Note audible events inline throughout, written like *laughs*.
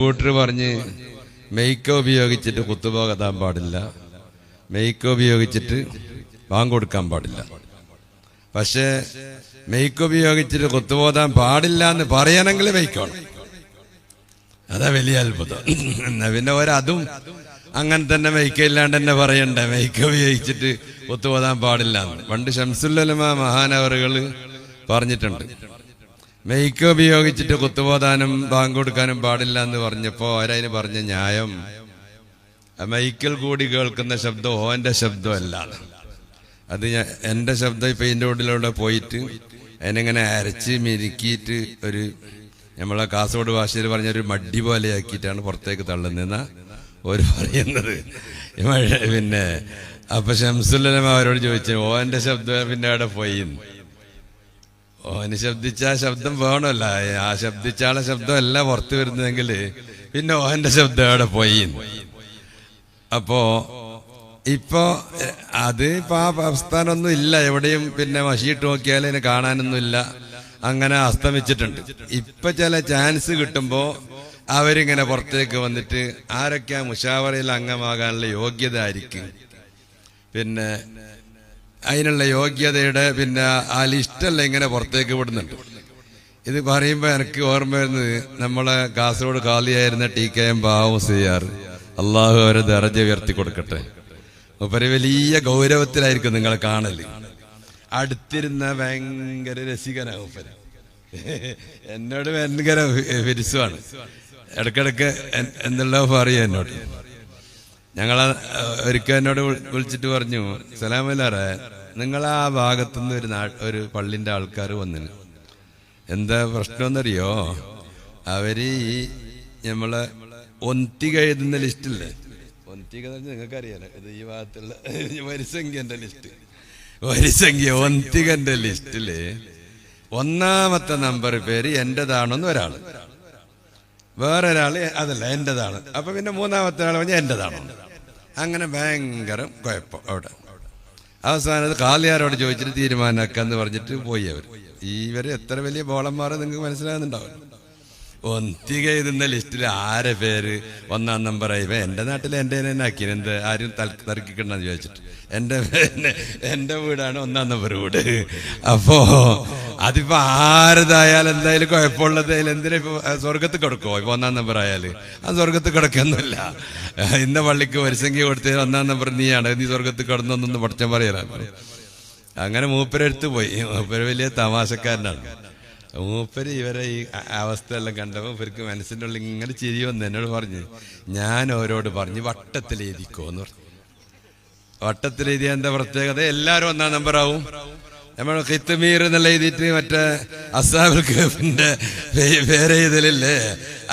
കൂട്ടർ പറഞ്ഞ് മെയ്ക്ക ഉപയോഗിച്ചിട്ട് കുത്തുബ കഥാൻ പാടില്ല. മെയ്ക്ക ഉപയോഗിച്ചിട്ട് ബാങ്ക് കൊടുക്കാൻ പാടില്ല. പക്ഷേ മെയ്ക്ക് ഉപയോഗിച്ചിട്ട് കുത്തുപോതാൻ പാടില്ല എന്ന് പറയണമെങ്കിൽ മെയ്ക്കണം. അതാ വലിയ അത്ഭുതം. എന്നാ പിന്നെ ഒരതും അങ്ങനെ തന്നെ മെയ്ക്കില്ലാണ്ട് തന്നെ പറയണ്ടേ? മെയ്ക്ക ഉപയോഗിച്ചിട്ട് കുത്തുപോതാൻ പാടില്ല എന്ന്. പണ്ട് ഷംസുല്ലമ മഹാനവറുകൾ പറഞ്ഞിട്ടുണ്ട്. മെയ്ക്ക് ഉപയോഗിച്ചിട്ട് കുത്തുപോതാനും ബാങ്ക് കൊടുക്കാനും പാടില്ല എന്ന് പറഞ്ഞപ്പോ അവരതിന് പറഞ്ഞ ന്യായം? മൈക്കിൽ കൂടി കേൾക്കുന്ന ശബ്ദം ഓന്റെ ശബ്ദമല്ല അത് ഞാൻ എന്റെ ശബ്ദം ഇപ്പൊ ഇതിന്റെ ഉള്ളിലൂടെ പോയിട്ട് അതിനെങ്ങനെ അരച്ച് മെരുക്കിയിട്ട് ഒരു നമ്മളെ കാസർഗോഡ് ഭാഷയിൽ പറഞ്ഞ ഒരു മഡ്ഡി പോലെ ആക്കിയിട്ടാണ് പുറത്തേക്ക് തള്ളുന്നതെന്നാ ഒരു പറയുന്നത്. പിന്നെ അപ്പൊ ഷംസുല്ലമ അവരോട് ചോദിച്ചു ഓന്റെ ശബ്ദം പിന്നെ അവിടെ പോയി. ഓന് ശബ്ദിച്ച ആ ശബ്ദം വേണമല്ല. ആ ശബ്ദിച്ച ആളെ ശബ്ദമല്ല പുറത്തു വരുന്നതെങ്കിൽ പിന്നെ ഓന്റെ ശബ്ദം അവിടെ പോയി? അപ്പോ ഇപ്പോ അത് ഇപ്പൊ ആ പ്രസ്ഥാനമൊന്നും ഇല്ല. എവിടെയും പിന്നെ മഷിയിട്ട് നോക്കിയാൽ ഇതിനെ കാണാനൊന്നും ഇല്ല അങ്ങനെ അസ്തമിച്ചിട്ടുണ്ട്. ഇപ്പൊ ചില ചാൻസ് കിട്ടുമ്പോ അവരിങ്ങനെ പുറത്തേക്ക് വന്നിട്ട് ആരൊക്കെ മുഷാവറയിൽ അംഗമാകാനുള്ള യോഗ്യത ആയിരിക്കും. പിന്നെ അതിനുള്ള യോഗ്യതയുടെ പിന്നെ ആ ലിസ്റ്റെല്ലാം ഇങ്ങനെ പുറത്തേക്ക് വിടുന്നുണ്ട്. ഇത് പറയുമ്പോൾ എനിക്ക് ഓർമ്മ വരുന്നത് നമ്മളെ കാസർഗോഡ് കാലിയായിരുന്ന ടി കെ എം ബാവുസിയാർ അള്ളാഹു അവരെ ദറജ ഉയർത്തി കൊടുക്കട്ടെ. ഒരു വലിയ ഗൗരവത്തിലായിരിക്കും നിങ്ങളെ കാണൽ. അടുത്തിരുന്ന ഭയങ്കര രസികനാണ്. എന്നോട് ഭയങ്കര വിരിസുമാണ് ഇടക്കിടക്ക് എന്നുള്ള പറയും എന്നോട്. ഞങ്ങൾ ഒരിക്കൽ എന്നോട് വിളിച്ചിട്ട് പറഞ്ഞു സലാമല്ലാറെ നിങ്ങൾ ആ ഭാഗത്തുനിന്ന് ഒരു നാ ഒരു പള്ളിന്റെ ആൾക്കാർ വന്നിന്. എന്താ പ്രശ്നമെന്നറിയോ? അവർ ഈ നമ്മളെ ഒന്തിക എഴുതുന്ന ലിസ്റ്റില്ലേ? ഒന്തിക നിങ്ങൾക്ക് അറിയാലോ ഇത് ഈ ഭാഗത്തുള്ള *laughs* വരിസംഖ്യന്റെ ലിസ്റ്റ്. വരിസംഖ്യ ഒന്തികന്റെ ലിസ്റ്റിൽ ഒന്നാമത്തെ നമ്പർ പേര് എന്റേതാണെന്ന് ഒരാൾ. വേറൊരാൾ അതല്ല എന്റെതാണ് അപ്പൊ പിന്നെ മൂന്നാമത്തെ ആൾ പറഞ്ഞാൽ എന്റെതാണോ അങ്ങനെ ഭയങ്കര കുഴപ്പം അവിടെ. അവസാനം അത് കാലിയാരോട് ചോദിച്ചിട്ട് തീരുമാനമാക്കാന്ന് പറഞ്ഞിട്ട് പോയി അവർ വരെ എത്ര വലിയ ബോളന്മാരെ നിങ്ങൾക്ക് മനസ്സിലാകുന്നുണ്ടാവും ഒന്തിക എഴുതുന്ന ലിസ്റ്റിൽ ആരെ പേര് ഒന്നാം നമ്പറായി ഇപ്പൊ എന്റെ നാട്ടിൽ എന്റെ തന്നെ ആക്കി എന്ത് ആരും തർക്കിക്കണ്ടെന്ന് ചോദിച്ചിട്ട്. എന്റെ എന്റെ വീടാണ് ഒന്നാം നമ്പർ വീട്. അപ്പോ അതിപ്പോ ആരതായാലും എന്തായാലും കുഴപ്പമുള്ളത് എന്തിനാ ഇപ്പൊ സ്വർഗത്ത് കിടക്കുമോ ഇപ്പൊ ഒന്നാം നമ്പർ ആയാൽ. ആ സ്വർഗത്ത് കിടക്കൊന്നുമില്ല. ഇന്ന പള്ളിക്ക് വരിസംഖ്യ കൊടുത്ത ഒന്നാം നമ്പർ നീയാണ്. നീ സ്വർഗത്ത് കിടന്നൊന്നും പഠിച്ചാൻ പറയലാണ് അങ്ങനെ മൂപ്പരെടുത്ത് പോയി. മൂപ്പര് വലിയ തമാശക്കാരനാണ്. മൂപ്പര് ഇവരെ ഈ അവസ്ഥയെല്ലാം കണ്ടപ്പോൾ ഇവർക്ക് മനസ്സിന്റെ ഉള്ളിൽ ഇങ്ങനെ ചിരി വന്ന്. എന്നോട് പറഞ്ഞു ഞാൻ അവരോട് പറഞ്ഞു വട്ടത്തിൽ എഴുതിക്കോ എന്ന് പറഞ്ഞു. വട്ടത്തിൽ എഴുതിയ എന്താ പ്രത്യേകത? എല്ലാവരും ഒന്നാം നമ്പറാവും നമ്മൾ കിത്തുമീർ എന്നുള്ള എഴുതിയിട്ട് മറ്റേ അസാബുൽ കഫിന്റെ പേരെഴുതലില്ലേ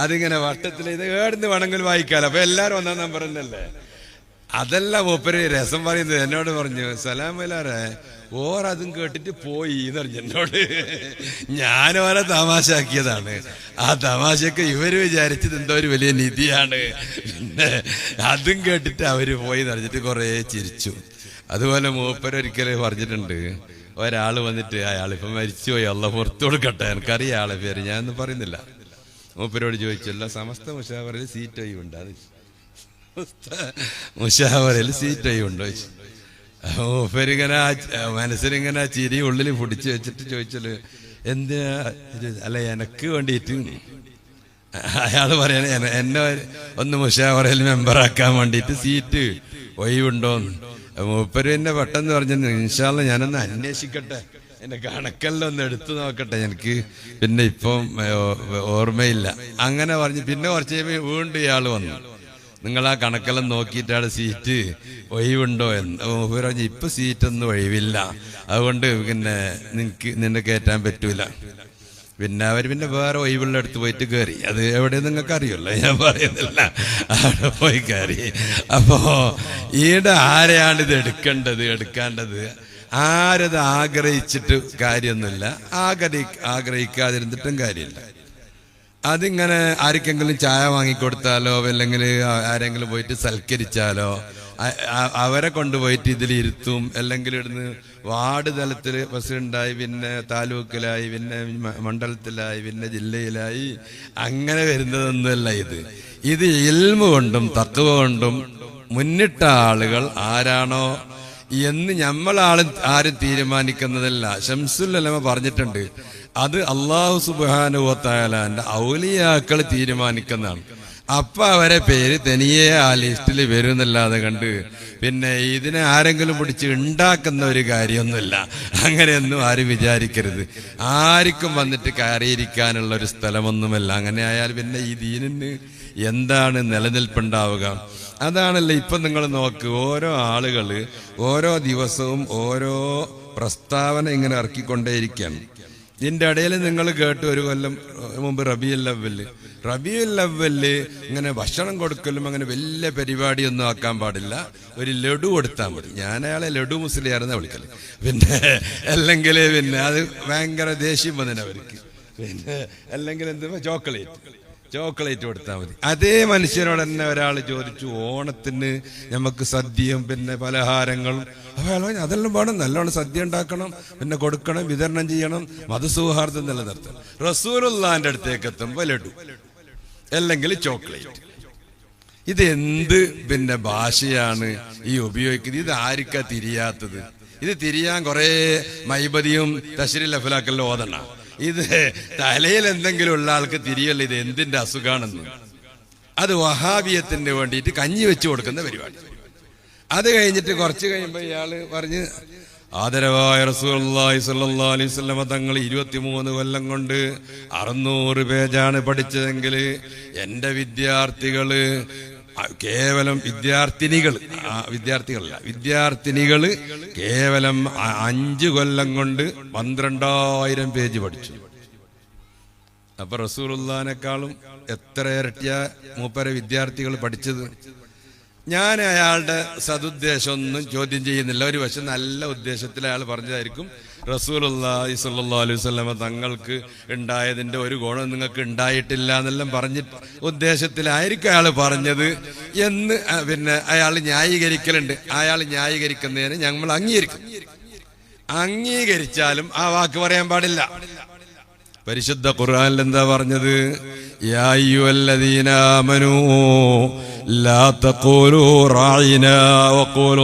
അതിങ്ങനെ വട്ടത്തിൽ ഇത് ഏടുന്ന് വേണമെങ്കിൽ വായിക്കാലോ. അപ്പൊ എല്ലാവരും ഒന്നാം നമ്പർ തന്നെയല്ലേ? അതല്ല മൂപ്പര് രസം പറയുന്നത് എന്നോട് പറഞ്ഞു സലാമലാറെ ഓർ അതും കേട്ടിട്ട് പോയി എന്ന് പറഞ്ഞു എന്നോട്. ഞാൻ ഓരോ തമാശാക്കിയതാണ്. ആ തമാശക്ക് ഇവർ വിചാരിച്ചത് എന്തോ ഒരു വലിയ നിധിയാണ്. പിന്നെ അതും കേട്ടിട്ട് അവർ പോയി എന്ന് പറഞ്ഞിട്ട് കുറേ ചിരിച്ചു. അതുപോലെ മൂപ്പര് ഒരിക്കൽ പറഞ്ഞിട്ടുണ്ട് ഒരാൾ വന്നിട്ട് അയാൾ ഇപ്പൊ മരിച്ചുപോയി അള്ള പുറത്തു കൊടുക്കട്ടെ എനിക്കറിയാം ആളെ പേര് ഞാനൊന്നും പറയുന്നില്ല. മൂപ്പരോട് ചോദിച്ചല്ലോ സമസ്ത മുഷാവറിൽ സീറ്റ് അത് *laughs* മുഷാവറയിൽ സീറ്റ് ഉണ്ട് മൂപ്പരിങ്ങനെ മനസ്സിലിങ്ങനെ ചിരി ഉള്ളിൽ പൊടിച്ചു വെച്ചിട്ട് ചോദിച്ചല്ലോ എന്തിനാ? അല്ല എനക്ക് വേണ്ടിയിട്ട് അയാൾ പറയണേ എന്നെ- ഒന്ന് മുഷാവറയിൽ മെമ്പറാക്കാൻ വേണ്ടിയിട്ട് സീറ്റ് ഒഴിവുണ്ടോന്ന്. മൂപ്പര് എന്നെ പെട്ടെന്ന് പറഞ്ഞു ഇൻഷാല്ല ഞാനൊന്ന് അന്വേഷിക്കട്ടെ. എന്റെ കണക്കെല്ലാം ഒന്ന് എടുത്തു നോക്കട്ടെ എനിക്ക്. പിന്നെ ഇപ്പം ഓർമ്മയില്ല. അങ്ങനെ പറഞ്ഞു പിന്നെ കുറച്ച് കഴിയുമ്പോൾ വീണ്ടും ഇയാൾ വന്നു. നിങ്ങൾ ആ കണക്കെല്ലാം നോക്കിയിട്ടാണ് സീറ്റ് ഒഴിവുണ്ടോ എന്ന്. പറഞ്ഞു സീറ്റ് സീറ്റൊന്നും ഒഴിവില്ല. അതുകൊണ്ട് പിന്നെ നിനക്ക് നിന്നെ കയറ്റാൻ പറ്റൂല. പിന്നെ അവർ പിന്നെ വേറെ ഒഴിവുള്ള അടുത്ത് പോയിട്ട് കയറി അത് എവിടെ നിങ്ങൾക്ക് അറിയുമല്ലോ ഞാൻ പറയുന്നില്ല. അവിടെ പോയി കയറി അപ്പോൾ ഈടെ ആരെയാണ് ഇത് എടുക്കേണ്ടത് എടുക്കേണ്ടത്? ആരത് ആഗ്രഹിച്ചിട്ട് കാര്യമൊന്നുമില്ല. ആഗ്രഹി ആഗ്രഹിക്കാതിരുന്നിട്ടും കാര്യമില്ല. അതിങ്ങനെ ആർക്കെങ്കിലും ചായ വാങ്ങിക്കൊടുത്താലോ അല്ലെങ്കിൽ ആരെങ്കിലും പോയിട്ട് സൽക്കരിച്ചാലോ അവരെ കൊണ്ടുപോയിട്ട് ഇതിൽ ഇരുത്തും. അല്ലെങ്കിൽ ഇവിടുന്ന് വാർഡ് തലത്തിൽ പ്രസിഡന്റായി പിന്നെ താലൂക്കിലായി പിന്നെ മണ്ഡലത്തിലായി പിന്നെ ജില്ലയിലായി അങ്ങനെ വരുന്നതൊന്നുമല്ല ഇത്. ഇത് ഇൽമ കൊണ്ടും തത്വ കൊണ്ടും മുന്നിട്ട ആളുകൾ ആരാണോ? എന്ന് നമ്മളാളും ആരും തീരുമാനിക്കുന്നതല്ല. ഷംസുല്ലമ പറഞ്ഞിട്ടുണ്ട്. അത് അള്ളാഹു സുബാനുവത്തായാലാന്റെ ഔലിയാക്കൾ തീരുമാനിക്കുന്നതാണ്. അപ്പൊ അവരെ പേര് തനിയെ ആ ലിസ്റ്റിൽ വരുന്നല്ലാതെ കണ്ട് പിന്നെ ഇതിനെ ആരെങ്കിലും പിടിച്ച് ഉണ്ടാക്കുന്ന ഒരു കാര്യമൊന്നുമില്ല. അങ്ങനെയൊന്നും ആരും വിചാരിക്കരുത്. ആർക്കും വന്നിട്ട് കയറിയിരിക്കാനുള്ള ഒരു സ്ഥലമൊന്നുമല്ല. അങ്ങനെ ആയാൽ പിന്നെ ഈ ദീനിന് എന്താണ് നിലനിൽപ്പുണ്ടാവുക? അതാണല്ലോ ഇപ്പൊ നിങ്ങൾ നോക്ക്. ഓരോ ആളുകൾ ഓരോ ദിവസവും ഓരോ പ്രസ്താവന ഇങ്ങനെ ഇറക്കിക്കൊണ്ടേയിരിക്കുകയാണ്. ഇതിന്റെ ഇടയിൽ നിങ്ങൾ കേട്ട് ഒരു കൊല്ലം മുമ്പ് റബിയുൽ ലവൽ റബിയുൽ ലവൽ ഇങ്ങനെ ഭക്ഷണം കൊടുക്കലും അങ്ങനെ വലിയ പരിപാടിയൊന്നും ആക്കാൻ പാടില്ല. ഒരു ലഡു കൊടുത്താൽ മതി. ഞാൻ അയാളെ ലഡു മുസ്ലിയാരെന്ന് വിളിക്കൽ. പിന്നെ അല്ലെങ്കിൽ പിന്നെ അത് ഭയങ്കര ദേഷ്യം വന്നിന് അവർക്ക്. പിന്നെ അല്ലെങ്കിൽ എന്ത് ചോക്ലേറ്റ്. ചോക്ലേറ്റ് കൊടുത്താൽ മതി. അതേ മനുഷ്യനോട് തന്നെ ഒരാൾ ചോദിച്ചു ഓണത്തിന് നമുക്ക് സദ്യയും പിന്നെ പലഹാരങ്ങളും. അപ്പൊ അയാൾ പറഞ്ഞു, അതെല്ലാം വേണം നല്ലോണം സദ്യ ഉണ്ടാക്കണം പിന്നെ കൊടുക്കണം വിതരണം ചെയ്യണം മതസൗഹാർദ്ദം നിലനിർത്തണം. റസൂലുള്ളാന്റെ അടുത്തേക്ക് എത്തുമ്പോൾ ലഡു അല്ലെങ്കിൽ ചോക്ലേറ്റ്. ഇത് എന്ത് പിന്നെ ഭാഷയാണ് ഈ ഉപയോഗിക്കുന്നത്? ഇത് ആർക്കാ തിരിയാത്തത്? ഇത് തിരിയാൻ കുറേ മൈബതിയും തശ്രീൽ ലഫലാക്കലും ഓതണ. ഇത് തലയിൽ എന്തെങ്കിലും ഉള്ള ആൾക്ക് തിരിയല്ല ഇത് എന്തിന്റെ അസുഖാണെന്ന്. അത് വഹാബിയത്തിന് വേണ്ടിയിട്ട് കഞ്ഞി വെച്ച് കൊടുക്കുന്ന പരിപാടി. അത് കഴിഞ്ഞിട്ട് കുറച്ച് കഴിയുമ്പോൾ ഇയാൾ പറഞ്ഞ് ആദരവായ സ്വല്ലല്ലാഹു അലൈഹി വസല്ലമ തങ്ങൾ ഇരുപത്തിമൂന്ന് കൊല്ലം കൊണ്ട് അറുന്നൂറ് പേജാണ് പഠിച്ചതെങ്കിൽ എന്റെ വിദ്യാർത്ഥികൾ കേവലം വിദ്യാർത്ഥിനികൾ വിദ്യാർത്ഥികളല്ല വിദ്യാർത്ഥിനികൾ കേവലം അഞ്ച് കൊല്ലം കൊണ്ട് പന്ത്രണ്ടായിരം പേജ് പഠിച്ചു. അപ്പൊ റസൂലുള്ളാനേക്കാളും എത്ര ഇരട്ടിയ മൂപ്പരെ വിദ്യാർത്ഥികൾ പഠിച്ചത്? ഞാൻ അയാളുടെ സതുദ്ദേശമൊന്നും ചോദ്യം ചെയ്യുന്നില്ല. ഒരു വശം നല്ല ഉദ്ദേശത്തിൽ അയാൾ പറഞ്ഞതായിരിക്കും റസൂലുള്ളാഹി സ്വല്ലല്ലാഹു അലൈഹി തങ്ങൾക്ക് ഉണ്ടായതിന്റെ ഒരു ഗുണം നിങ്ങൾക്ക് ഉണ്ടായിട്ടില്ല എന്നെല്ലാം പറഞ്ഞ ഉദ്ദേശത്തിലായിരിക്കും അയാൾ പറഞ്ഞത് എന്ന് പിന്നെ അയാൾ ന്യായീകരിക്കലുണ്ട്. അയാൾ ന്യായീകരിക്കുന്നതിന് ഞങ്ങൾ അംഗീകരിക്കും. അംഗീകരിച്ചാലും ആ വാക്ക് പറയാൻ പാടില്ല. പരിശുദ്ധ ഖുർആനിൽ എന്താ പറഞ്ഞത്? ലാ തഖൂലു റായിനാ വഖൂലു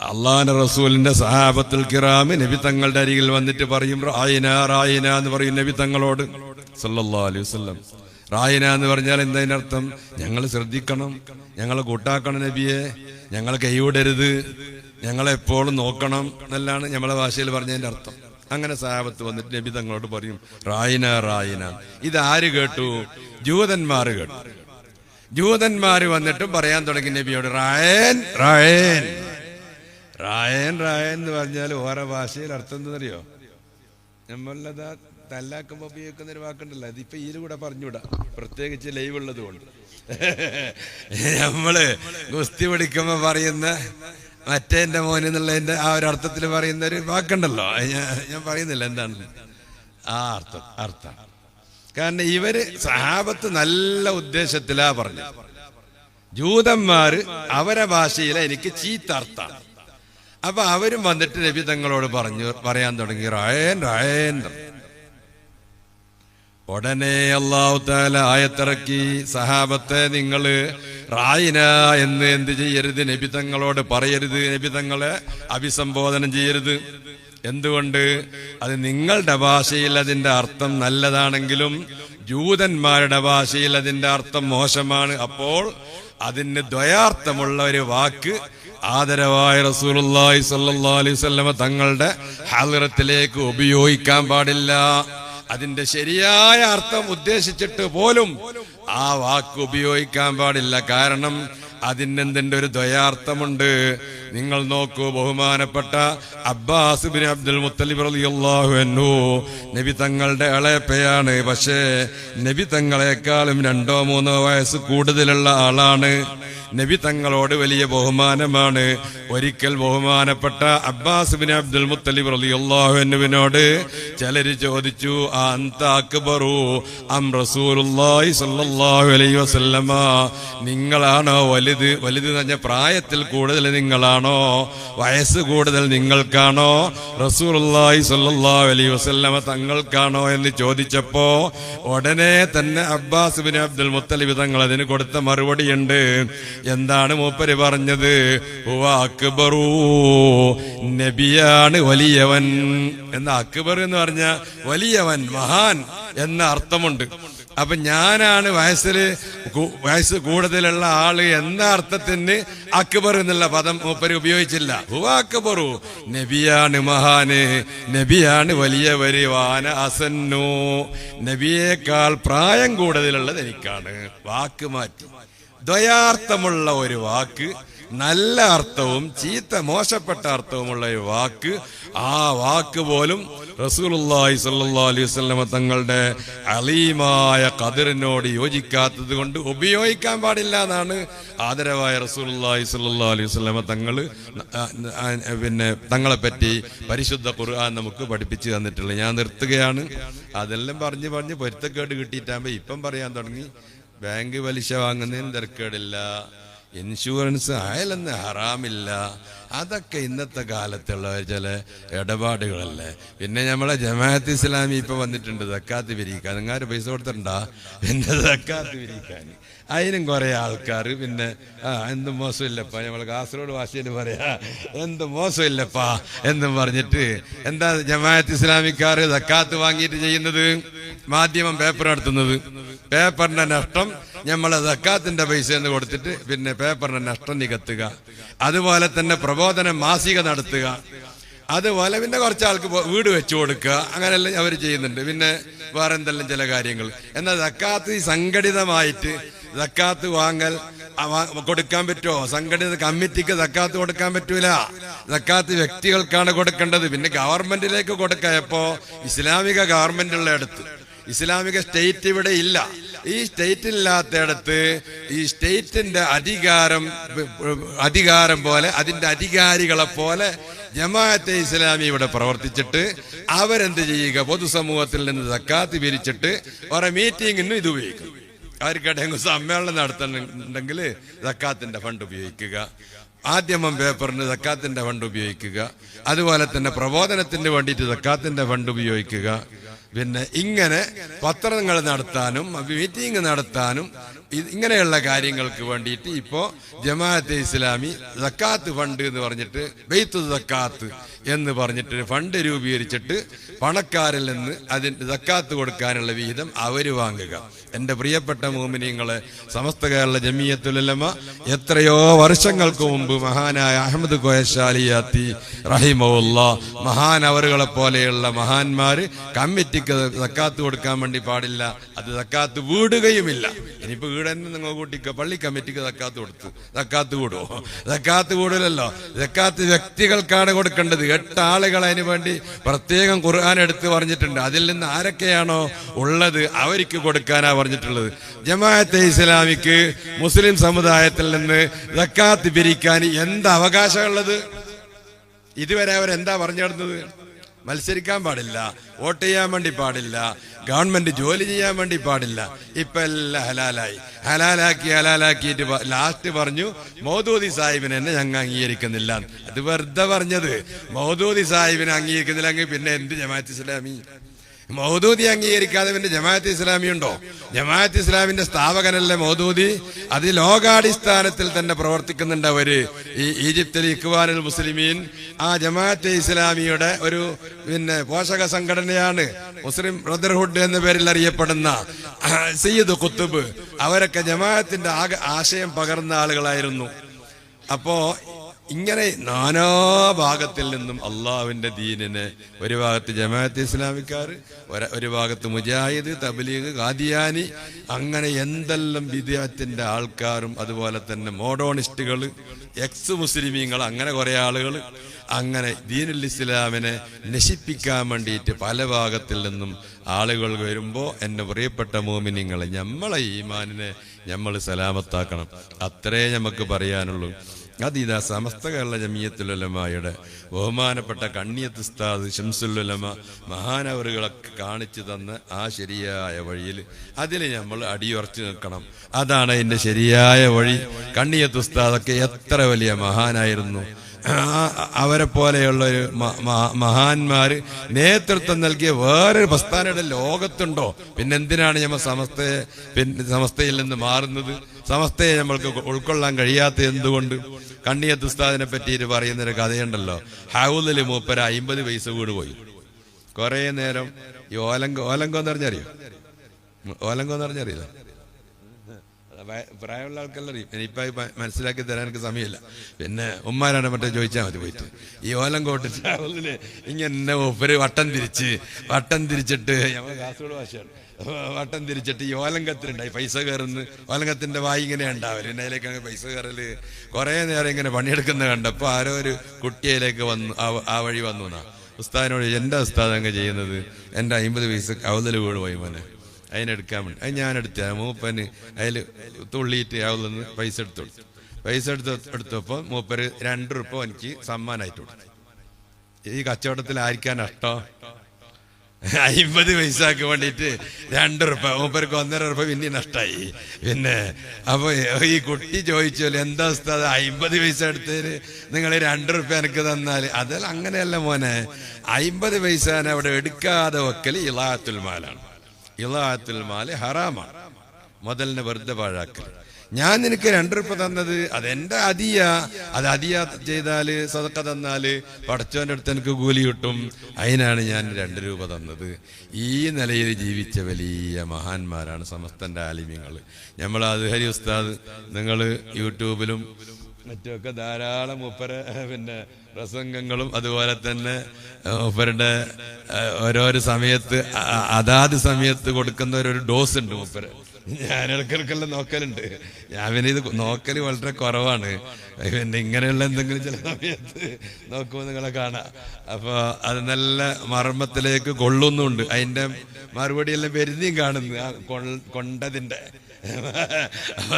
അള്ളാഹിന്റെ റസൂലിന്റെ സഹാബത്തുൽ കിറാമി നബി തങ്ങളുടെ അരികിൽ വന്നിട്ട് പറയും റായിന റായിന എന്ന് പറയും നബി തങ്ങളോട്. അലൈഹി വസല്ലം. റായിന എന്ന് പറഞ്ഞാൽ എന്തതിനർത്ഥം ഞങ്ങൾ ശ്രദ്ധിക്കണം ഞങ്ങളെ കൂട്ടാക്കണം നബിയെ ഞങ്ങൾ കൈവിടരുത് ഞങ്ങളെപ്പോഴും നോക്കണം എന്നല്ലാണ് നമ്മളെ ഭാഷയിൽ പറഞ്ഞതിന്റെ അർത്ഥം. അങ്ങനെ സഹാബത്ത് വന്നിട്ട് നബി തങ്ങളോട് പറയും റായിന റായിന. ഇത് ആര് കേട്ടു? ജൂതന്മാർ കേട്ടു. ജൂതന്മാര് വന്നിട്ടും പറയാൻ തുടങ്ങി നബിയോട് റായൻ റായൻ. റായൻ റായൻ എന്ന് പറഞ്ഞാൽ ഓരോ ഭാഷയിൽ അർത്ഥം എന്താണെന്നറിയോ? നമ്മളത് തല്ലാക്കുമ്പോ ഉപയോഗിക്കുന്ന ഒരു വാക്കുണ്ടല്ലോ. അതിപ്പോ ഇതിൽ കൂടെ പറഞ്ഞുവിടാ. പ്രത്യേകിച്ച് ലൈവ് ഉള്ളത് കൊണ്ട്. നമ്മൾ ഗുസ്തി പിടിക്കുമ്പോ പറയുന്ന മറ്റേ എന്റെ മോൻ എന്നുള്ളതിന്റെ ആ ഒരു അർത്ഥത്തിൽ പറയുന്ന ഒരു വാക്കുണ്ടല്ലോ. ഞാൻ പറയുന്നില്ല എന്താണ് ആ അർത്ഥം അർത്ഥം. കാരണം ഇവർ സഹാബത്ത് നല്ല ഉദ്ദേശത്തിലാ പറഞ്ഞു ജൂതന്മാര് അവരെ ഭാഷയിലെ എനിക്ക് ചീത്ത അർത്ഥാണ് അപ്പൊ അവരും വന്നിട്ട് നബി തങ്ങളോട് പറഞ്ഞു പറയാൻ തുടങ്ങി റായൻ റായൻ. ഉടനെ അള്ളാഹു താല ആയത്തിറക്കി സഹാബത്തെ നിങ്ങൾ റായിന എന്ന് എന്ത് ചെയ്യരുത്? നബി തങ്ങളോട് പറയരുത് നബി തങ്ങളെ അഭിസംബോധനം ചെയ്യരുത്. എന്തുകൊണ്ട്? അത് നിങ്ങളുടെ ഭാഷയിൽ അതിന്റെ അർത്ഥം നല്ലതാണെങ്കിലും ജൂതന്മാരുടെ ഭാഷയിൽ അതിന്റെ അർത്ഥം മോശമാണ്. അപ്പോൾ അതിന് ദ്വയാർത്ഥമുള്ള ഒരു വാക്ക് ആദരവായ റസൂലുള്ളാഹി സ്വല്ലല്ലാഹു അലൈഹി വസല്ലമ തങ്ങളുടെ ഹാലിറത്തിലേക്ക് ഉപയോഗിക്കാൻ പാടില്ല. അതിന്റെ ശരിയായ അർത്ഥം ഉദ്ദേശിച്ചിട്ട് പോലും ആ വാക്ക് ഉപയോഗിക്കാൻ പാടില്ല. കാരണം അതിനെന്തിന്റെ ഒരു ദ്വയാർത്ഥമുണ്ട്. നിങ്ങൾ നോക്കൂ ബഹുമാനപ്പെട്ട അബ്ബാസ് ബിൻ അബ്ദുൽ മുത്തലിബ് റളിയല്ലാഹു അൻഹു. നബി തങ്ങളുടെ ഇളയപ്പയാണ്. പക്ഷേ നബി തങ്ങളെക്കാളും രണ്ടോ മൂന്നോ വയസ്സ് കൂടുതലുള്ള ആളാണ്. നബി തങ്ങളോട് വലിയ ബഹുമാനമാണ്. ഒരിക്കൽ ബഹുമാനപ്പെട്ട അബ്ബാസ് ബിൻ അബ്ദുൽ മുത്തലിബ് റലിയുള്ളാഹുവിനോട് ചിലര് ചോദിച്ചു അക്ബറു അം റസൂലുള്ളാഹി അലൈഹി വസല്ലമ നിങ്ങളാണോ വലുത്? വലുത് എന്ന് പ്രായത്തിൽ കൂടുതൽ നിങ്ങളാണോ? വയസ്സ് കൂടുതൽ നിങ്ങൾക്കാണോ? റസൂലുള്ളാഹി സ്വല്ലല്ലാഹു അലൈഹി വസല്ലമ തങ്ങൾക്കാണോ? എന്ന് ചോദിച്ചപ്പോ ഉടനെ തന്നെ അബ്ബാസ് ബിൻ അബ്ദുൽ മുത്തലിബ് തങ്ങൾ അതിന് കൊടുത്ത മറുപടിയുണ്ട്. എന്താണ് മൂപ്പര് പറഞ്ഞത്? നബിയാണ് വലിയവൻ. എന്ന അക്ബർ എന്ന് പറഞ്ഞ വലിയവൻ മഹാൻ എന്ന അർത്ഥമുണ്ട്. അപ്പൊ ഞാനാണ് വയസ്സിൽ വയസ്സ് കൂടുതലുള്ള ആൾ എന്ന അർത്ഥത്തിന് അക്ബർ എന്നുള്ള പദം മൂപ്പര് ഉപയോഗിച്ചില്ല. അക്ബറു നബിയാണ് മഹാന് നബിയാണ് വലിയവര് വാന അസന്നു നബിയേക്കാൾ പ്രായം കൂടുതലുള്ളത് എനിക്കാണ്. വാക്ക് മാറ്റി. ദ്വയാർത്ഥമുള്ള ഒരു വാക്ക് നല്ല അർത്ഥവും ചീത്ത മോശപ്പെട്ട അർത്ഥവുമുള്ള ഒരു വാക്ക് ആ വാക്ക് പോലും റസൂലുള്ളാഹി സ്വല്ലല്ലാഹു അലൈഹി വസല്ലമ തങ്ങളുടെ അലീമായ കതിറിനോട് യോജിക്കാത്തത് കൊണ്ട് ഉപയോഗിക്കാൻ പാടില്ല എന്നാണ് ആദരവായ റസൂലുള്ളാഹി സ്വല്ലല്ലാഹു അലൈഹി വസല്ലമ തങ്ങൾ പിന്നെ തങ്ങളെ പറ്റി പരിശുദ്ധ ഖുർആൻ നമുക്ക് പഠിപ്പിച്ചു തന്നിട്ടുള്ളത്. ഞാൻ നിർത്തുകയാണ്. അതെല്ലാം പറഞ്ഞ് പറഞ്ഞ് പൊരുത്തക്കേട് കിട്ടിയിട്ടാകുമ്പോൾ ഇപ്പം പറയാൻ തുടങ്ങി. ബാങ്ക് പലിശ വാങ്ങുന്നതിന് തിരക്കേടില്ല. ഇൻഷുറൻസ് അയലെന്ന് ഹറാമില്ല. അതൊക്കെ ഇന്നത്തെ കാലത്തുള്ള ചില ഇടപാടുകളല്ലേ. പിന്നെ നമ്മളെ ജമാഅത്ത് ഇസ്ലാമി ഇപ്പൊ വന്നിട്ടുണ്ട് തക്കാത്ത് പിരിക്കാൻ നിങ്ങാര് പൈസ കൊടുത്തിട്ടുണ്ടാ? പിന്നെ തക്കാത്ത് പിരിക്കാൻ അതിനും കുറെ ആൾക്കാർ പിന്നെ ആ എന്ത് മോശമില്ലപ്പാ. നമ്മളെ കാസർഗോഡ് ഭാഷയിൽ പറയാ എന്ത് മോശമില്ലപ്പാ എന്നും പറഞ്ഞിട്ട് എന്താ ജമാഅത്ത് ഇസ്ലാമിക്കാർ തക്കാത്ത് വാങ്ങിയിട്ട് ചെയ്യുന്നത്? മാധ്യമം പേപ്പർ നടത്തുന്നത്. പേപ്പറിന്റെ നഷ്ടം നമ്മൾ ദക്കാത്തിന്റെ പൈസ എന്ന് കൊടുത്തിട്ട് പിന്നെ പേപ്പറിന്റെ നഷ്ടം നികത്തുക. അതുപോലെ തന്നെ പ്രബോധന മാസിക നടത്തുക. അതുപോലെ പിന്നെ കുറച്ച് ആൾക്ക് വീട് വെച്ചു കൊടുക്കുക. അങ്ങനെയെല്ലാം അവർ ചെയ്യുന്നുണ്ട്. പിന്നെ വേറെ എന്തെല്ലാം ചില കാര്യങ്ങൾ. എന്നാൽ സക്കാത്ത് സംഘടിതമായിട്ട് സക്കാത്ത് വാങ്ങൽ കൊടുക്കാൻ പറ്റുമോ? സംഘടിത കമ്മിറ്റിക്ക് സക്കാത്ത് കൊടുക്കാൻ പറ്റൂല. സക്കാത്ത് വ്യക്തികൾക്കാണ് കൊടുക്കേണ്ടത്. പിന്നെ ഗവൺമെന്റിലേക്ക് കൊടുക്കയപ്പോ ഇസ്ലാമിക ഗവൺമെന്റ് ഉള്ള അടുത്ത്. ഇസ്ലാമിക സ്റ്റേറ്റ് ഇവിടെ ഇല്ല. ഈ സ്റ്റേറ്റ് ഇല്ലാത്തയിടത്ത് ഈ സ്റ്റേറ്റിന്റെ അധികാരം അധികാരം പോലെ അതിന്റെ അധികാരികളെ പോലെ ജമാഅത്തെ ഇസ്ലാമി ഇവിടെ പ്രവർത്തിച്ചിട്ട് അവരെന്ത് ചെയ്യുക? പൊതുസമൂഹത്തിൽ നിന്ന് തക്കാത്ത് പിരിച്ചിട്ട് ഓരോ മീറ്റിങ്ങിനും ഇത് ഉപയോഗിക്കും. ആർക്കടെങ്കിലും സമ്മേളനം നടത്തണമെന്നുണ്ടെങ്കിൽ തക്കാത്തിന്റെ ഫണ്ട് ഉപയോഗിക്കുക. ആദ്യമം പേപ്പറിന് തക്കാത്തിന്റെ ഫണ്ട് ഉപയോഗിക്കുക. അതുപോലെ തന്നെ പ്രബോധനത്തിന് വേണ്ടിയിട്ട് തക്കാത്തിന്റെ ഫണ്ട് ഉപയോഗിക്കുക. പിന്നെ ഇങ്ങനെ പത്രങ്ങൾ നടത്താനും മീറ്റിംഗ് നടത്താനും ഇങ്ങനെയുള്ള കാര്യങ്ങൾക്ക് വേണ്ടിയിട്ട് ഇപ്പോ ജമാഅത്തെ ഇസ്ലാമി സക്കാത്ത് ഫണ്ട് എന്ന് പറഞ്ഞിട്ട് ബെയ്ത്തു സക്കാത്ത് എന്ന് പറഞ്ഞിട്ട് ഫണ്ട് രൂപീകരിച്ചിട്ട് പണക്കാരിൽ നിന്ന് അതിന് സക്കാത്ത് കൊടുക്കാനുള്ള വിഹിതം അവർ വാങ്ങുക. എന്റെ പ്രിയപ്പെട്ട മോമിനിയങ്ങളെ സമസ്ത കേരള ജമിയത്തുലമ എത്രയോ വർഷങ്ങൾക്ക് മുമ്പ് മഹാനായ അഹമ്മദ് കോയശാലിയാത്തി റഹിമുല്ല മഹാനവറുകളെ പോലെയുള്ള മഹാന്മാര് കമ്മിറ്റിക്ക് സക്കാത്ത് കൊടുക്കാൻ വേണ്ടി പാടില്ല. അത് തക്കാത്ത് വീടുകയുമില്ല. ഇനിയിപ്പോ വീടന്നെ നിങ്ങൾ കൂട്ടിക്കോ പള്ളി കമ്മിറ്റിക്ക് സക്കാത്ത് കൊടുത്തു. സക്കാത്ത് കൂടുവോ സക്കാത്ത് കൂടുതലല്ലോ തക്കാത്ത് വ്യക്തികൾക്കാണ് കൊടുക്കേണ്ടത്. എട്ട് ആളുകൾ അതിന് വേണ്ടി പ്രത്യേകം ഖുർആൻ എടുത്ത് പറഞ്ഞിട്ടുണ്ട്. അതിൽ നിന്ന് ആരൊക്കെയാണോ ഉള്ളത് അവർക്ക് കൊടുക്കാനാ പറഞ്ഞിട്ടുള്ളത്. ജമാഅത്തെ ഇസ്ലാമിക്ക് മുസ്ലിം സമുദായത്തിൽ നിന്ന് സക്കാത്ത് പിരിക്കാൻ എന്താ അവകാശമുള്ളത്? ഇതുവരെ അവരെന്താ പറഞ്ഞു കിടന്നത് മത്സരിക്കാൻ പാടില്ല വോട്ട് ചെയ്യാൻ വേണ്ടി പാടില്ല ഗവൺമെന്റ് ജോലി ചെയ്യാൻ വേണ്ടി പാടില്ല. ഇപ്പൊ എല്ലാം ഹലാലായി. ഹലാലാക്കി ഹലാലാക്കിയിട്ട് ലാസ്റ്റ് പറഞ്ഞു മൗദൂദി സാഹിബിനെ തന്നെ ഞങ്ങൾ അംഗീകരിക്കുന്നില്ല. അത് വെറുതെ പറഞ്ഞത്. മൗദൂദി സാഹിബിനെ അംഗീകരിക്കുന്നില്ലെങ്കിൽ പിന്നെ എന്ത് ജമാഅത്ത് ഇസ്ലാമി? മൗദൂദി അംഗീകരിക്കാതെ പിന്നെ ജമാഅത്ത് ഇസ്ലാമി ഉണ്ടോ? ജമാഅത്ത് ഇസ്ലാമിന്റെ സ്ഥാപകനല്ലേ മൗദൂദി അത് ലോകാടിസ്ഥാനത്തിൽ തന്നെ പ്രവർത്തിക്കുന്നുണ്ട് അവർ. ഈ ഈജിപ്തിൽ ഇഖ്വാനുൽ മുസ്ലിമീൻ ആ ജമാഅത്തെ ഇസ്ലാമിയുടെ ഒരു പിന്നെ പോഷക സംഘടനയാണ്. മുസ്ലിം ബ്രദർഹുഡ് എന്ന പേരിൽ അറിയപ്പെടുന്ന സയ്യിദ് കുത്തുബ് അവരൊക്കെ ജമാഅത്തിന്റെ ആശയം പകർന്ന ആളുകളായിരുന്നു. അപ്പോ ഇങ്ങനെ നാനാഭാഗത്തിൽ നിന്നും അള്ളാഹുവിന്റെ ദീനിനെ ഒരു ഭാഗത്ത് ജമാഅത്ത് ഇസ്ലാമിക്കാർ ഒരു- ഭാഗത്ത് മുജാഹിദ് തബ്ലീഗ് ഖാദിയാനി അങ്ങനെ എന്തെല്ലാം വിദ്യാത്തിന്റെ ആൾക്കാരും അതുപോലെ തന്നെ മോഡോണിസ്റ്റുകൾ എക്സ് മുസ്ലിമീങ്ങൾ അങ്ങനെ കുറേ ആളുകൾ അങ്ങനെ ദീനുൽ ഇസ്ലാമിനെ നശിപ്പിക്കാൻ വേണ്ടിയിട്ട് പല ഭാഗത്തിൽ നിന്നും ആളുകൾ വരുമ്പോൾ എന്നെ പ്രിയപ്പെട്ട മോമിനിങ്ങളെ നമ്മളെ ഈമാനിനെ നമ്മൾ സലാമത്താക്കണം. അത്രേ നമുക്ക് പറയാനുള്ളൂ. അതിതാ സമസ്ത കേരള ജമിയത്തുലമായുടെ ബഹുമാനപ്പെട്ട കണ്ണിയത്ത് ഉസ്താദ് ഷംസുല്ലമ മഹാനവറുകളൊക്കെ കാണിച്ചു തന്ന ആ ശരിയായ വഴിയിൽ അതിൽ നമ്മൾ അടിയുറച്ചു നിൽക്കണം. അതാണ് എന്റെ ശരിയായ വഴി. കണ്ണിയത്ത് ഉസ്താദൊക്കെ എത്ര വലിയ മഹാനായിരുന്നു. അവരെ പോലെയുള്ള ഒരു മ- മ- മഹാന്മാര് നേതൃത്വം നൽകിയ വേറൊരു പ്രസ്ഥാനയുടെ ലോകത്തുണ്ടോ? പിന്നെന്തിനാണ് നമ്മൾ സമസ്തയെ പിന്നെ സമസ്തയിൽ നിന്ന് മാറുന്നത്? സമസ്തയെ നമ്മൾക്ക് ഉൾക്കൊള്ളാൻ കഴിയാത്ത എന്തുകൊണ്ട്? കണ്ണിയത്ത് ഉസ്താദിനെ പറ്റിയിട്ട് പറയുന്നൊരു കഥയുണ്ടല്ലോ. ഹൗലിൽ മൂപ്പര അമ്പത് പൈസ വീട് പോയി. കുറേ നേരം ഈ ഓലങ്കോ ഓലങ്കോ എന്ന് പറഞ്ഞറിയോ ഓലങ്കോ എന്ന് പറഞ്ഞറിയില്ല വയ- പ്രായമുള്ള ആൾക്കെല്ലാം അറിയും ഇനിയിപ്പോ ഇത് മനസ്സിലാക്കി തരാൻ എനിക്ക് സമയമില്ല. പിന്നെ ഉമ്മാരാണ് മറ്റേ ചോദിച്ചാൽ മതി പോയിട്ട്. ഈ ഓലങ്കോട്ട് ട്രാവലിന് ഇങ്ങനെ ഒപ്പര് വട്ടം തിരിച്ച് വട്ടം തിരിച്ചിട്ട് ഞങ്ങൾ കാസർഗോഡ് ഭാഷയാണ്. വട്ടം തിരിച്ചിട്ട് ഈ ഓലങ്കത്തിലുണ്ടായി. പൈസ കയറുന്നു ഓലങ്കത്തിന്റെ വായി ഇങ്ങനെ ഉണ്ടാവില്ല പിന്നെ അതിലേക്കാണ് പൈസ കയറൽ. കുറേ നേരം ഇങ്ങനെ പണിയെടുക്കുന്ന കണ്ടപ്പോൾ ആരോ ഒരു കുട്ടിയിലേക്ക് വന്നു ആ- വഴി വന്നു എന്നാ. ഉസ്താദിനോട് എന്റെ ഉസ്താദ് അങ്ങ് ചെയ്യുന്നത്? എന്റെ അമ്പത് പൈസ കൗതൽ വീട് പോയി മോനെ. അതിനെടുക്കാൻ വേണ്ടി. അത് ഞാൻ എടുത്ത മൂപ്പന് അതിൽ തുള്ളിയിട്ട് അവളിൽ പൈസ എടുത്തു. പൈസ എടുത്ത് എടുത്തപ്പോൾ മൂപ്പര് രണ്ട് റുപ്യ എനിക്ക് സമ്മാനമായിട്ട് കൊടുത്തു. ഈ കച്ചവടത്തിൽ ആയിരിക്കാൻ നഷ്ടോ? അമ്പത് പൈസക്ക് വേണ്ടിയിട്ട് രണ്ട് ഉറുപ്പ. മൂപ്പർക്ക് ഒന്നര ഉറുപ്പ പിന്നെ നഷ്ടമായി. പിന്നെ അപ്പൊ ഈ കുട്ടി ചോദിച്ചല്ലോ എന്താ ഉസ്താദ്? അമ്പത് പൈസ എടുത്തതിന് നിങ്ങൾ രണ്ട് ഉറുപ്പ എനിക്ക് തന്നാൽ അതല്ല അങ്ങനെയല്ല മോനെ. അമ്പത് പൈസ അവിടെ എടുക്കാതെ വെക്കൽ ഇളാത്തുൽ മാലാണ്. ഇളാത്തുൽ മാൽ ഹറാമാണ്. മുതലിനെ വെറുതെ പാഴാക്കൽ ഞാൻ നിനക്ക് രണ്ട് റുപ്യ തന്നത് അതെന്റെ അതിയ. അത് അതിയ ചെയ്താൽ സതക്ക തന്നാൽ പടച്ചോന്റെ അടുത്ത് എനിക്ക് കൂലി കിട്ടും. അതിനാണ് ഞാൻ രണ്ട് രൂപ തന്നത്. ഈ നിലയിൽ ജീവിച്ച വലിയ മഹാന്മാരാണ് സമസ്തന്റെ ആലിമ്യങ്ങൾ നമ്മൾ ഹരി ഉസ്താദ് നിങ്ങൾ യൂട്യൂബിലും മറ്റുമൊക്കെ ധാരാളം മുപ്പര പിന്നെ പ്രസംഗങ്ങളും അതുപോലെ തന്നെ മുപ്പരുടെ ഓരോരോ സമയത്ത് അതാത് സമയത്ത് കൊടുക്കുന്ന ഒരു ഡോസ് ഉണ്ട് മുപ്പര ഞാൻ ഇടക്കിടക്കെല്ലാം നോക്കലുണ്ട്. ഞാൻ പിന്നെ ഇത് നോക്കൽ വളരെ കുറവാണ്. പിന്നെ ഇങ്ങനെയുള്ള എന്തെങ്കിലും ചില സമയത്ത് നോക്കുമ്പോൾ നിങ്ങളെ കാണാം. അപ്പൊ അത് നല്ല മർമ്മത്തിലേക്ക് കൊള്ളുന്നുണ്ട്. അതിന്റെ മറുപടി എല്ലാം പെരുന്നിയും കാണുന്നു. ആ കൊണ്ടതിന്റെ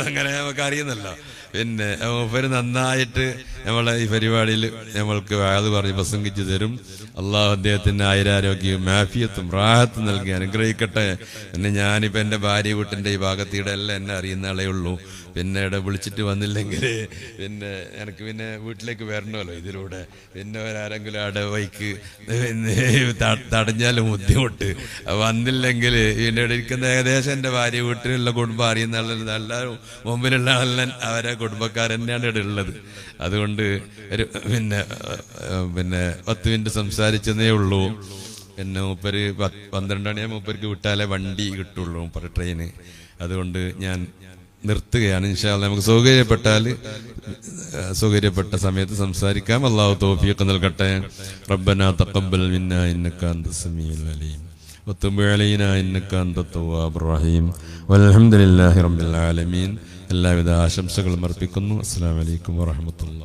അങ്ങനെ നമുക്ക് അറിയുന്നല്ലോ. പിന്നെ മൂപ്പര് നന്നായിട്ട് നമ്മളെ ഈ പരിപാടിയിൽ നമ്മൾക്ക് അത് പറഞ്ഞ് പ്രസംഗിച്ചു തരും. അള്ളാഹു അദ്ദേഹത്തിന് ആയിരാരോഗ്യവും മാഫിയത്തും റാഹത്തും നൽകി അനുഗ്രഹിക്കട്ടെ. പിന്നെ ഞാനിപ്പോ എന്റെ ഭാര്യ വീട്ടിന്റെ ഈ ഭാഗത്തീടെ എല്ലാം എന്നെ അറിയുന്ന ആളേ ഉള്ളൂ. പിന്നെ ഇവിടെ വിളിച്ചിട്ട് വന്നില്ലെങ്കിൽ പിന്നെ എനിക്ക് പിന്നെ വീട്ടിലേക്ക് വരണമല്ലോ ഇതിലൂടെ. പിന്നെ ഒരാരെങ്കിലും അവിടെ ത- തടഞ്ഞാലും ബുദ്ധിമുട്ട്. വന്നില്ലെങ്കിൽ പിന്നെ ഇവിടെ ഇരിക്കുന്ന ഏകദേശം എന്റെ ഭാര്യ വീട്ടിലുള്ള കുടുംബം അറിയുന്ന ആളല്ലത് എല്ലാവരും മുമ്പിലുള്ള ആളെല്ലാം അവരെ കുടുംബക്കാർ തന്നെയാണ് ഇവിടെ ഉള്ളത്. അതുകൊണ്ട് പിന്നെ പിന്നെ പത്ത് മിനിറ്റ് സംസാരിച്ചതേ ഉള്ളൂ പിന്നെ മൂപ്പര് പത്ത് പന്ത്രണ്ട് മണിയാകുമ്പോൾ മൂപ്പർക്ക് വിട്ടാലേ വണ്ടി കിട്ടുള്ളൂ മൂപ്പര് ട്രെയിന് അതുകൊണ്ട് ഞാൻ നിർത്തുകയാണ് ഇൻഷാല്ല നമുക്ക് സൗകര്യപ്പെട്ടാൽ ഏഹ്, സൗകര്യപ്പെട്ട സമയത്ത് സംസാരിക്കാം അള്ളാഹു തോഫിയൊക്കെ നൽകട്ടെ റബ്ബന തഖബ്ബൽ മിന്ന ഇന്നക അന്ത സമീഉൽ അലീം وتب علينا إنك أنت التواب الرحيم والحمد لله رب العالمين എല്ലാവിധ ആശംസകളും അർപ്പിക്കുന്നു അസ്സാം വലൈക്കും വാഹമത്തുള്ള